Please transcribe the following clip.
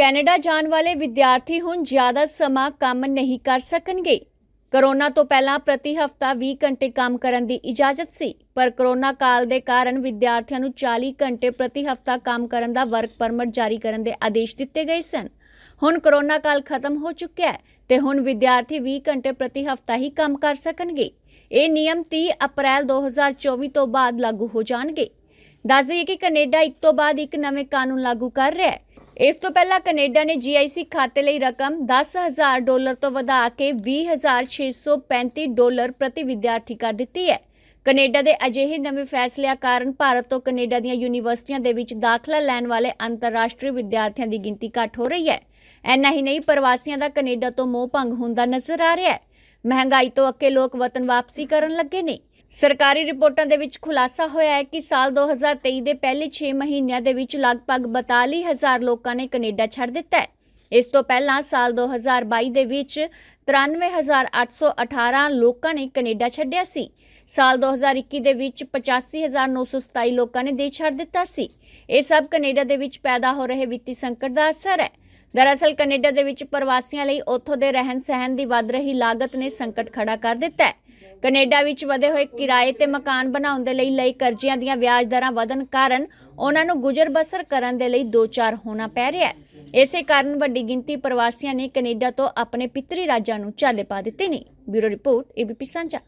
Canada ਜਾਣ ਵਾਲੇ ਵਿਦਿਆਰਥੀ ਹੁਣ ਜ਼ਿਆਦਾ ਸਮਾਂ ਕੰਮ ਨਹੀਂ ਕਰ ਸਕਣਗੇ। ਕਰੋਨਾ ਤੋਂ ਪਹਿਲਾਂ ਪ੍ਰਤੀ ਹਫਤਾ 20 ਘੰਟੇ ਕੰਮ ਕਰਨ ਦੀ ਇਜਾਜ਼ਤ ਸੀ, ਪਰ ਕਰੋਨਾ ਕਾਲ ਦੇ ਕਾਰਨ ਵਿਦਿਆਰਥੀਆਂ ਨੂੰ 40 ਘੰਟੇ ਪ੍ਰਤੀ ਹਫਤਾ ਕੰਮ ਕਰਨ ਦਾ ਵਰਕ ਪਰਮਿਟ ਜਾਰੀ ਕਰਨ ਦੇ ਆਦੇਸ਼ ਦਿੱਤੇ ਗਏ ਸਨ। ਹੁਣ ਕਰੋਨਾ ਕਾਲ ਖਤਮ ਹੋ ਚੁੱਕਿਆ ਹੈ ਤੇ ਹੁਣ ਵਿਦਿਆਰਥੀ 20 ਘੰਟੇ ਪ੍ਰਤੀ ਹਫਤਾ ਹੀ ਕੰਮ ਕਰ ਸਕਣਗੇ। ਇਹ ਨਿਯਮ 30 ਅਪ੍ਰੈਲ 2024 ਤੋਂ ਬਾਅਦ ਲਾਗੂ ਹੋ ਜਾਣਗੇ। ਦੱਸ ਦਈਏ ਕਿ ਕੈਨੇਡਾ ਇੱਕ ਤੋਂ ਬਾਅਦ ਇੱਕ ਨਵੇਂ ਕਾਨੂੰਨ ਲਾਗੂ ਕਰ ਰਿਹਾ ਹੈ। ਇਸ ਤੋਂ ਪਹਿਲਾਂ ਕੈਨੇਡਾ ਨੇ GIC ਖਾਤੇ ਲਈ ਰਕਮ 10000 ਡਾਲਰ ਤੋਂ ਵਧਾ ਕੇ 20635 ਡਾਲਰ ਪ੍ਰਤੀ ਵਿਦਿਆਰਥੀ ਕਰ ਦਿੱਤੀ ਹੈ। ਕੈਨੇਡਾ ਦੇ ਅਜਿਹੇ ਨਵੇਂ ਫੈਸਲਿਆਂ ਕਾਰਨ ਭਾਰਤ ਤੋਂ ਕੈਨੇਡਾ ਦੀਆਂ ਯੂਨੀਵਰਸਿਟੀਆਂ ਦੇ ਵਿੱਚ ਦਾਖਲਾ ਲੈਣ ਵਾਲੇ ਅੰਤਰਰਾਸ਼ਟਰੀ ਵਿਦਿਆਰਥੀਆਂ ਦੀ ਗਿਣਤੀ ਘੱਟ ਹੋ ਰਹੀ ਹੈ। ਐਨਾ ਹੀ ਨਹੀਂ, ਪ੍ਰਵਾਸੀਆਂ ਦਾ ਕੈਨੇਡਾ ਤੋਂ ਮੋਹ ਭੰਗ ਹੁੰਦਾ ਨਜ਼ਰ ਆ ਰਿਹਾ ਹੈ। ਮਹਿੰਗਾਈ ਤੋਂ ਅੱਕੇ ਲੋਕ ਵਤਨ ਵਾਪਸੀ ਕਰਨ ਲੱਗੇ ਨੇ। ਸਰਕਾਰੀ ਰਿਪੋਰਟਾਂ ਦੇ ਵਿੱਚ ਖੁਲਾਸਾ ਹੋਇਆ ਹੈ ਕਿ ਸਾਲ 2023 ਦੇ ਪਹਿਲੇ 6 ਮਹੀਨਿਆਂ ਦੇ ਵਿੱਚ ਲਗਭਗ 42000 ਲੋਕਾਂ ਨੇ ਕੈਨੇਡਾ ਛੱਡ ਦਿੱਤਾ ਹੈ। ਇਸ ਤੋਂ ਪਹਿਲਾਂ ਸਾਲ 2022 ਦੇ ਵਿੱਚ 93818 ਲੋਕਾਂ ਨੇ ਕੈਨੇਡਾ ਛੱਡਿਆ ਸੀ। ਸਾਲ 2021 ਦੇ ਵਿੱਚ 85927 ਲੋਕਾਂ ਨੇ ਦੇਸ਼ ਛੱਡ ਦਿੱਤਾ ਸੀ। ਇਹ ਸਭ ਕੈਨੇਡਾ ਦੇ ਵਿੱਚ ਪੈਦਾ ਹੋ ਰਹੇ ਵਿੱਤੀ ਸੰਕਟ ਦਾ ਅਸਰ ਹੈ। ਦਰਅਸਲ, ਕੈਨੇਡਾ ਦੇ ਵਿੱਚ ਪ੍ਰਵਾਸੀਆਂ ਲਈ ਉੱਥੋਂ ਦੇ ਰਹਿਣ ਸਹਿਣ ਦੀ ਵੱਧ ਰਹੀ ਲਾਗਤ ਨੇ ਸੰਕਟ ਖੜਾ ਕਰ ਦਿੱਤਾ ਹੈ। ਕੈਨੇਡਾ ਵਿੱਚ ਵਧੇ ਹੋਏ ਕਿਰਾਏ ਤੇ ਮਕਾਨ ਬਣਾਉਣ ਦੇ ਲਈ ਲਈ ਕਰਜ਼ਿਆਂ ਦੀਆਂ ਵਿਆਜ ਦਰਾਂ ਵਧਣ ਕਾਰਨ ਉਹਨਾਂ ਨੂੰ ਗੁਜ਼ਰ ਬਸਰ ਕਰਨ ਦੇ ਲਈ ਦੋ ਚਾਰ ਹੋਣਾ ਪੈ ਰਿਹਾ ਹੈ। ਇਸੇ ਕਾਰਨ ਵੱਡੀ ਗਿਣਤੀ ਪ੍ਰਵਾਸੀਆਂ ਨੇ ਕੈਨੇਡਾ ਤੋਂ ਆਪਣੇ ਪਿਤਰੀ ਰਾਜਾਂ ਨੂੰ ਚਾਲੇ ਪਾ ਦਿੱਤੇ ਨੇ। ਬਿਊਰੋ ਰਿਪੋਰਟ, ਏਬੀਪੀ ਸਾਂਝਾ।